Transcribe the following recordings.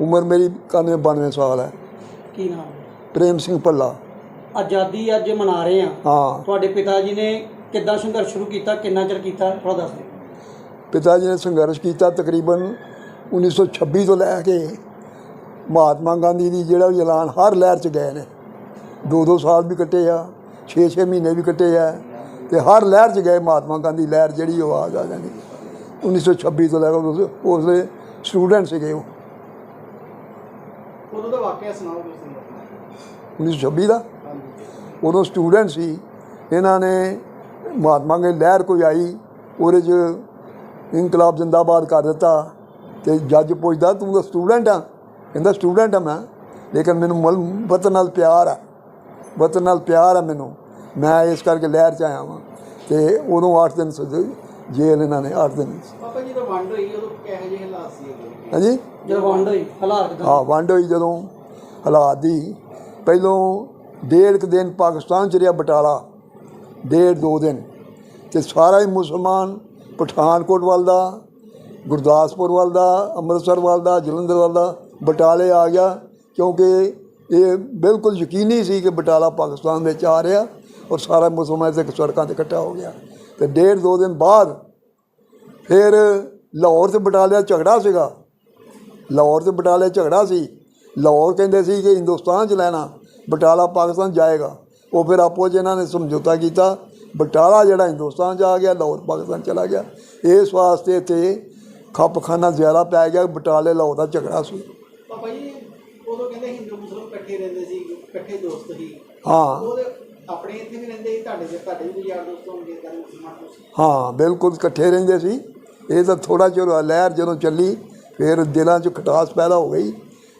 ਉਮਰ ਮੇਰੀ 91 92 ਸਾਲ ਹੈ। ਕੀ ਨਾਮ ਪ੍ਰੇਮ ਸਿੰਘ ਭੱਲਾ। ਆਜ਼ਾਦੀ ਅੱਜ ਮਨਾ ਰਹੇ ਆ ਹਾਂ। ਤੁਹਾਡੇ ਪਿਤਾ ਜੀ ਨੇ ਕਿੱਦਾਂ ਸੰਘਰਸ਼ ਸ਼ੁਰੂ ਕੀਤਾ ਕਿੰਨਾ ਚਿਰ ਕੀਤਾ ਥੋੜਾ ਦੱਸ ਦਿਓ। ਪਿਤਾ ਜੀ ਨੇ ਸੰਘਰਸ਼ ਕੀਤਾ ਤਕਰੀਬਨ 1926 ਤੋਂ ਲੈ ਕੇ ਮਹਾਤਮਾ ਗਾਂਧੀ ਦੀ ਜਿਹੜਾ ਵੀ ਐਲਾਨ ਹਰ ਲਹਿਰ 'ਚ ਗਏ ਨੇ। ਦੋ ਦੋ ਸਾਲ ਵੀ ਕੱਟੇ ਆ 6-6 ਮਹੀਨੇ ਵੀ ਕੱਟੇ ਆ ਤੇ ਹਰ ਲਹਿਰ 'ਚ ਗਏ ਮਹਾਤਮਾ ਗਾਂਧੀ ਲਹਿਰ ਜਿਹੜੀ ਆਵਾਜ਼ ਆ ਜਾਂਦੀ 1926 ਤੋਂ ਲੈ ਕੇ ਉਸ ਉਸਦੇ ਸਟੂਡੈਂਟ ਸੀਗੇ ਉਹ। ਉਦੋਂ ਦਾ ਵਾਕਿਆ ਸੁਣਾਓ ਤੁਸੀਂ 1926 ਦਾ? ਉਦੋਂ ਸਟੂਡੈਂਟ ਸੀ ਇਹਨਾਂ ਨੇ ਮਹਾਤਮਾ ਗਾਂਧੀ ਲਹਿਰ ਕੋਈ ਆਈ ਉਹਦੇ 'ਚ ਇਨਕਲਾਬ ਜਿੰਦਾਬਾਦ ਕਰ ਦਿੱਤਾ ਤੇ ਜੱਜ ਪੁੱਛਦਾ ਤੂੰ ਤਾਂ ਸਟੂਡੈਂਟ ਆ? ਕਹਿੰਦਾ ਸਟੂਡੈਂਟ ਆ ਮੈਂ ਲੇਕਿਨ ਮੈਨੂੰ ਮਲ ਵਤਨ ਨਾਲ ਪਿਆਰ ਆ ਵਤਨ ਨਾਲ ਪਿਆਰ ਆ ਮੈਨੂੰ। ਮੈਂ ਇਸ ਕਰਕੇ ਲਹਿਰ 'ਚ ਆਇਆ ਵਾਂ ਤੇ ਉਦੋਂ 8 ਦਿਨ ਜੇਲ੍ਹ ਇਹਨਾਂ ਨੇ 8 ਦਿਨ ਪਾਪਾ ਜੀ ਦਾ ਵੰਡ ਹੋਈ ਉਦੋਂ ਕਿਹੋ ਜਿਹੇ ਹਾਲਾਤ ਸੀ ਹਾਂਜੀ? ਜਦੋਂ ਵੰਡ ਹੋਈ ਹਾਲਾਤ ਕਿੱਦਾਂ? ਹਾਂ ਵੰਡ ਹੋਈ ਜਦੋਂ ਹਾਲਾਤ ਦੀ। ਪਹਿਲੋਂ ਡੇਢ ਕੁ ਦਿਨ ਪਾਕਿਸਤਾਨ ਚ ਰਿਹਾ ਬਟਾਲਾ ਡੇਢ ਦੋ ਦਿਨ। ਤੇ ਸਾਰਾ ਹੀ ਮੁਸਲਮਾਨ ਪਠਾਨਕੋਟ ਵੱਲ ਦਾ ਗੁਰਦਾਸਪੁਰ ਵੱਲ ਦਾ ਅੰਮ੍ਰਿਤਸਰ ਵੱਲ ਦਾ ਜਲੰਧਰ ਵੱਲ ਦਾ ਬਟਾਲੇ ਆ ਗਿਆ। ਕਿਉਂਕਿ ਇਹ ਬਿਲਕੁਲ ਯਕੀਨੀ ਸੀ ਕਿ ਬਟਾਲਾ ਪਾਕਿਸਤਾਨ ਵਿੱਚ ਆ ਰਿਹਾ ਔਰ ਸਾਰਾ ਮੁਸਲਮਾਨ ਇੱਥੇ ਸੜਕਾਂ ਤੇ ਇਕੱਠਾ ਹੋ ਗਿਆ। ਤੇ ਡੇਢ ਦੋ ਦਿਨ ਬਾਅਦ ਫਿਰ ਲਾਹੌਰ ਤੇ ਬਟਾਲੇ ਦਾ ਝਗੜਾ ਸੀਗਾ। ਲਾਹੌਰ ਤੇ ਬਟਾਲੇ ਝਗੜਾ ਸੀ। ਲਾਹੌਰ ਕਹਿੰਦੇ ਸੀ ਕਿ ਹਿੰਦੁਸਤਾਨ ਚ ਲੈਣਾ ਬਟਾਲਾ ਪਾਕਿਸਤਾਨ ਜਾਏਗਾ। ਉਹ ਫਿਰ ਆਪੋ 'ਚ ਇਹਨਾਂ ਨੇ ਸਮਝੌਤਾ ਕੀਤਾ। ਬਟਾਲਾ ਜਿਹੜਾ ਹਿੰਦੁਸਤਾਨ ਚ ਆ ਗਿਆ ਲਾਹੌਰ ਪਾਕਿਸਤਾਨ ਚਲਾ ਗਿਆ। ਇਸ ਵਾਸਤੇ ਤੇ ਖੱਪਖਾਨਾ ਜ਼ਿਆਦਾ ਪੈ ਗਿਆ ਬਟਾਲੇ ਲਾਹੌਰ ਦਾ ਝਗੜਾ ਸੀ। ਪਾਪਾ ਜੀ ਉਦੋਂ ਕਹਿੰਦੇ ਹਿੰਦੂ ਮੁਸਲਮਾਨ ਇਕੱਠੇ ਰਹਿੰਦੇ ਸੀ ਇਕੱਠੇ ਦੋਸਤ ਸੀ। ਹਾਂ। ਆਪਣੇ ਇੱਥੇ ਵੀ ਰਹਿੰਦੇ ਸੀ ਤੁਹਾਡੇ ਜੇ ਤੁਹਾਡੇ ਵੀ ਯਾਰ ਦੋਸਤ ਹੋਣਗੇ ਤਾਂ ਮੁਸਲਮਾਨ ਹਾਂ ਬਿਲਕੁਲ ਇਕੱਠੇ ਰਹਿੰਦੇ ਸੀ। ਇਹ ਤਾਂ ਥੋੜਾ ਹੋਇਆ, ਲਹਿਰ ਜਦੋਂ ਚੱਲੀ ਫਿਰ ਦਿਲਾਂ 'ਚ ਖਟਾਸ ਪੈਦਾ ਹੋ ਗਈ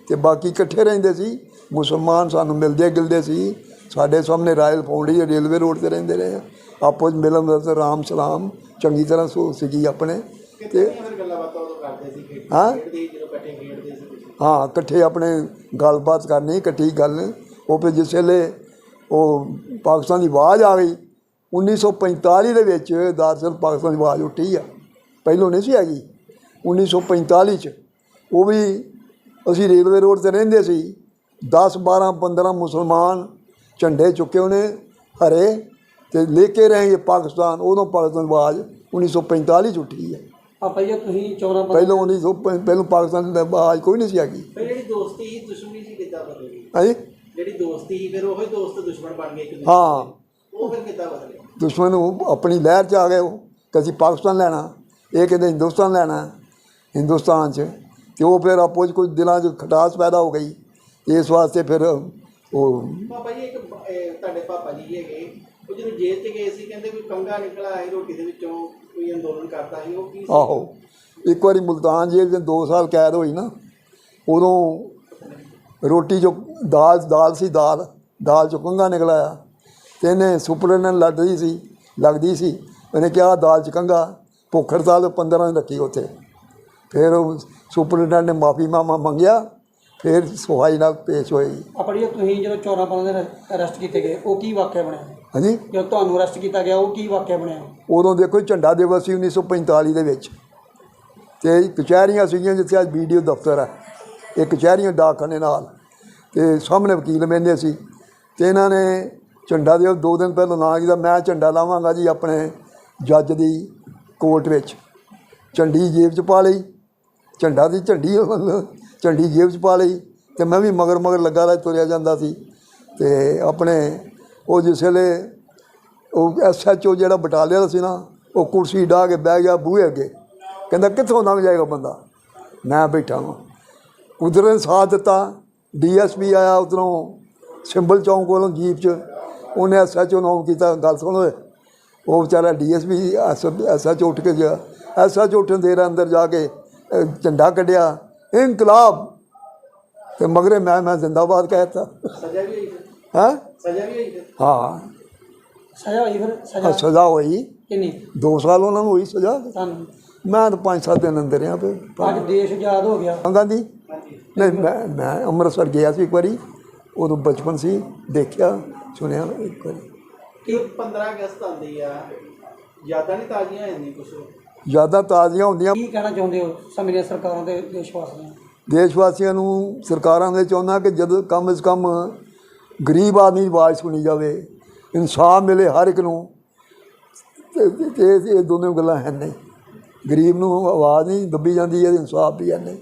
ਤੇ ਬਾਕੀ ਇਕੱਠੇ ਰਹਿੰਦੇ ਸੀ। ਮੁਸਲਮਾਨ ਸਾਨੂੰ ਮਿਲਦੇ ਗਿਲਦੇ ਸੀ। ਸਾਡੇ ਸਾਹਮਣੇ ਰਾਇਲ ਫੌਂਡੀ ਰੇਲਵੇ ਰੋਡ ਤੇ ਰਹਿੰਦੇ ਰਹੇ। ਆਪੋ ਮਿਲਣ ਦਾ ਰਾਮ ਸਲਾਮ ਚੰਗੀ ਤਰ੍ਹਾਂ ਸੋ ਸੀਗੀ ਆਪਣੇ ਤੇ ਹਾਂ? ਹਾਂ ਇਕੱਠੇ ਆਪਣੇ ਗੱਲਬਾਤ ਕਰਨੀ ਇਕੱਠੀ ਗੱਲ। ਉਹ ਫਿਰ ਜਿਸ ਵੇਲੇ ਉਹ ਪਾਕਿਸਤਾਨ ਦੀ ਆਵਾਜ਼ ਆ ਗਈ 1945 ਦੇ ਵਿੱਚ ਦਰਅਸਲ ਪਾਕਿਸਤਾਨ ਦੀ ਆਵਾਜ਼ ਉੱਠੀ ਆ। ਪਹਿਲੋਂ ਨਹੀਂ ਸੀ ਹੈਗੀ 1945 ਚ। ਉਹ ਵੀ ਅਸੀਂ ਰੇਲਵੇ ਰੋਡ ਤੇ ਰਹਿੰਦੇ ਸੀ। 10 12 15 ਮੁਸਲਮਾਨ ਝੰਡੇ ਚੁੱਕੇ ਉਹਨੇ ਹਰੇ ਤੇ ਲੈ ਕੇ ਰਹੇ ਪਾਕਿਸਤਾਨ। ਉਦੋਂ ਪਾਕਿਸਤਾਨ ਆਵਾਜ਼ 1945 ਚ ਉੱਠੀ ਹੈ। ਪਾਪਾ ਜੀ ਤੁਸੀਂ 14 ਪਹਿਲੋਂ 1900 ਪਹਿਲੋਂ ਪਾਕਿਸਤਾਨ ਦੀ ਆਵਾਜ਼ ਕੋਈ ਨਹੀਂ ਸੀ ਹੈਗੀ। ਜਿਹੜੀ ਦੋਸਤੀ ਸੀ ਦੁਸ਼ਮਣੀ ਸੀ ਕਿੱਦਾਂ ਬਦਲੀ ਹਾਂਜੀ? ਜਿਹੜੀ ਦੋਸਤੀ ਸੀ ਫਿਰ ਉਹੀ ਦੋਸਤ ਦੁਸ਼ਮਣ ਬਣ ਗਏ ਇੱਕ ਹਾਂ। ਉਹ ਫਿਰ ਕਿੱਦਾਂ ਬਦਲੇ? ਦੁਸ਼ਮਣ ਉਹ ਆਪਣੀ ਲਹਿਰ 'ਚ ਆ ਗਏ ਉਹ ਪਾਕਿਸਤਾਨ ਲੈਣਾ। ਇਹ ਕਹਿੰਦੇ ਹਿੰਦੁਸਤਾਨ ਲੈਣਾ ਹਿੰਦੁਸਤਾਨ 'ਚ। ਤੇ ਉਹ ਫਿਰ ਆਪੋ 'ਚ ਕੁਝ ਦਿਲਾਂ 'ਚ ਖਟਾਸ ਪੈਦਾ ਹੋ ਗਈ। ਇਸ ਵਾਸਤੇ ਫਿਰ ਉਹ ਪਾਪਾ ਜੀ ਇੱਕ ਤੁਹਾਡੇ ਪਾਪਾ ਜੀ ਹੈਗੇ। ਉਹ ਜਦੋਂ ਜੇਲ੍ਹ 'ਚ ਗਏ ਸੀ ਕਹਿੰਦੇ ਕੋਈ ਕੰਗਾ ਨਿਕਲਾ ਆਇਆ ਰੋਟੀ ਦੇ ਵਿੱਚੋਂ ਕੋਈ ਅੰਦੋਲਨ ਕਰਦਾ ਸੀ ਉਹ ਕੀ? ਆਹੋ। ਇੱਕ ਵਾਰੀ ਮੁਲਤਾਨ ਜੇਲ੍ਹ ਦੇ 2 ਸਾਲ ਕੈਦ ਹੋਈ ਨਾ ਉਦੋਂ ਰੋਟੀ ਜੋ ਦਾਲ ਦਾਲ ਸੀ ਦਾਲ ਦਾਲ ਚੋਂ ਕੰਗਾ ਨਿਕਲ ਆਇਆ ਤੇ ਇਹਨੇ ਸੁਪਰਡੈਂਟ ਲੱਗਦੀ ਸੀ ਲੱਗਦੀ ਸੀ। ਉਹਨੇ ਕਿਹਾ ਦਾਲ ਚ ਕੰਗਾ ਭੁੱਖ ਹੜਤਾਲ 15 ਦਿਨ ਰੱਖੀ ਉੱਥੇ। ਫਿਰ ਉਹ ਸੁਪਰਡੈਂਟ ਨੇ ਮਾਫੀ ਮਾਮਾ ਮੰਗਿਆ ਫਿਰ ਸਫ਼ਾਈ ਨਾਲ ਪੇਸ਼ ਹੋਈ ਪਾਪਾ ਜੀ ਤੁਸੀਂ ਜਦੋਂ 14 15 ਦਿਨ ਅਰੈਸਟ ਕੀਤੇ ਗਏ ਉਹ ਕੀ ਵਾਕਿਆ ਬਣਿਆ? ਹਾਂਜੀ? ਜਦੋਂ ਤੁਹਾਨੂੰ ਅਰੈਸਟ ਕੀਤਾ ਗਿਆ ਉਹ ਕੀ ਵਾਕਿਆ ਬਣਿਆ? ਉਦੋਂ ਦੇਖੋ ਝੰਡਾ ਦਿਵਸ ਸੀ 1945 ਦੇ ਵਿੱਚ। ਤੇ ਕਚਹਿਰੀਆਂ ਸੀਗੀਆਂ ਜਿੱਥੇ ਅੱਜ ਵੀਡੀਓ ਦਫ਼ਤਰ ਹੈ ਇਹ ਕਚਹਿਰੀਆਂ ਡਾਕਖਾਨੇ ਨਾਲ। ਤੇ ਸਾਹਮਣੇ ਵਕੀਲ ਬਹਿੰਦੇ ਸੀ। ਤੇ ਇਹਨਾਂ ਨੇ ਝੰਡਾ ਦਿਵਸ ਦੋ ਦਿਨ ਪਹਿਲਾਂ ਨਾਂ ਕੀਤਾ ਮੈਂ ਝੰਡਾ ਲਾਵਾਂਗਾ ਜੀ ਆਪਣੇ ਜੱਜ ਦੀ। ਕੋਰਟ ਵਿੱਚ। ਝੰਡੀ ਜੇਬ 'ਚ ਪਾ ਲਈ। ਝੰਡਾ ਦੀ ਝੰਡੀ ਝੰਡੀ ਜੇਬ 'ਚ ਪਾ ਲਈ ਤੇ ਮੈਂ ਵੀ ਮਗਰ ਮਗਰ ਲੱਗਾ ਰਿਹਾ ਤੁਰਿਆ ਜਾਂਦਾ ਸੀ। ਤੇ ਆਪਣੇ ਉਹ ਜਿਸ ਵੇਲੇ ਉਹ ਐਸਐਚਓ ਜਿਹੜਾ ਬਟਾਲੀਆ ਦਾ ਸੀ ਨਾ, ਉਹ ਕੁਰਸੀ ਢਾ ਕੇ ਬਹਿ ਗਿਆ ਬੂਹੇ ਅੱਗੇ। ਕਹਿੰਦਾ, ਕਿੱਥੋਂ ਲੰਘ ਜਾਏਗਾ ਬੰਦਾ? ਮੈਂ ਬੈਠਾ ਹਾਂ ਉਧਰ ਨੇ ਸਾਥ ਦਿੱਤਾ। ਡੀਐਸਪੀ ਆਇਆ ਉਧਰੋਂ, ਸਿੰਬਲ ਚੌਂਕ ਕੋਲੋਂ ਜੀਪ 'ਚ। ਉਹਨੇ ਐਸਐਚਓ ਨੂੰ ਕੀਤਾ, ਗੱਲ ਸੁਣੋ ਉਹ ਵਿਚਾਰਾ ਡੀਐਸਪੀ ਐਸਐਚਓ ਉੱਠ ਕੇ ਗਿਆ। ਐਸਐਚਓ ਉੱਠਣ ਦੇਰ ਅੰਦਰ ਜਾ ਕੇ ਝੰਡਾ ਕੱਢਿਆ। ਇਨਕਲਾਬ! ਤੇ ਮਗਰੇ ਮੈਂ ਮੈਂ ਜ਼ਿੰਦਾਬਾਦ ਕਹਿਤਾ ਸਜ਼ਾ ਵੀ ਹੋਈ? ਹੈ? ਸਜ਼ਾ ਵੀ ਹੋਈ? ਹਾਂ। ਸਜ਼ਾ ਹੋਈ ਫਿਰ? ਸਜ਼ਾ? ਸਜ਼ਾ ਹੋਈ। ਕਿੰਨੀ? 2 ਸਾਲ ਉਹਨਾਂ ਨੂੰ ਹੋਈ ਸਜ਼ਾ। ਤੁਹਾਨੂੰ? ਮੈਂ ਤਾਂ 5-7 ਦਿਨ ਅੰਦਰ ਰਿਹਾ ਫਿਰ। ਅੱਜ ਦੇਸ਼ ਆਜ਼ਾਦ ਹੋ ਗਿਆ। ਹਾਂਜੀ। ਨਹੀਂ ਮੈਂ ਮੈਂ ਅੰਮ੍ਰਿਤਸਰ ਗਿਆ ਸੀ ਇੱਕ ਵਾਰੀ। ਉਦੋਂ ਬਚਪਨ ਸੀ ਦੇਖਿਆ ਸੁਣਿਆ ਇੱਕ ਵਾਰੀ। ਕਿ 15 ਅਗਸਤ ਆਉਂਦੀ ਆ। ਯਾਦਾਂ ਨਹੀਂ ਤਾਜ਼ੀਆਂ ਹੋ ਜਾਂਦੀਆਂ ਕੁਝ ਯਾਦਾਂ ਤਾਜ਼ੀਆਂ ਹੁੰਦੀਆਂ। ਕੀ ਕਹਿਣਾ ਚਾਹੁੰਦੇ ਹੋ ਸਮੇਂ ਸਰਕਾਰਾਂ ਦੇ ਦੇਸ਼ ਵਾਸੀਆਂ ਨੂੰ? ਦੇਸ਼ ਵਾਸੀਆਂ ਨੂੰ ਸਰਕਾਰਾਂ ਦੇ ਚਾਹੁੰਦਾ ਕਿ ਜਦੋਂ ਕਮ ਸੇ ਕਮ ਗਰੀਬ ਆਦਮੀ ਦੀ ਆਵਾਜ਼ ਸੁਣੀ ਜਾਵੇ ਇਨਸਾਫ ਮਿਲੇ ਹਰ ਇੱਕ ਨੂੰ। ਤੇ ਇਹ ਦੋਨੋਂ ਗੱਲਾਂ ਹੈ ਨਹੀਂ। ਗਰੀਬ ਨੂੰ ਆਵਾਜ਼ ਨਹੀਂ ਦੱਬੀ ਜਾਂਦੀ ਹੈ ਇਨਸਾਫ ਵੀ ਹੈ ਨਹੀਂ।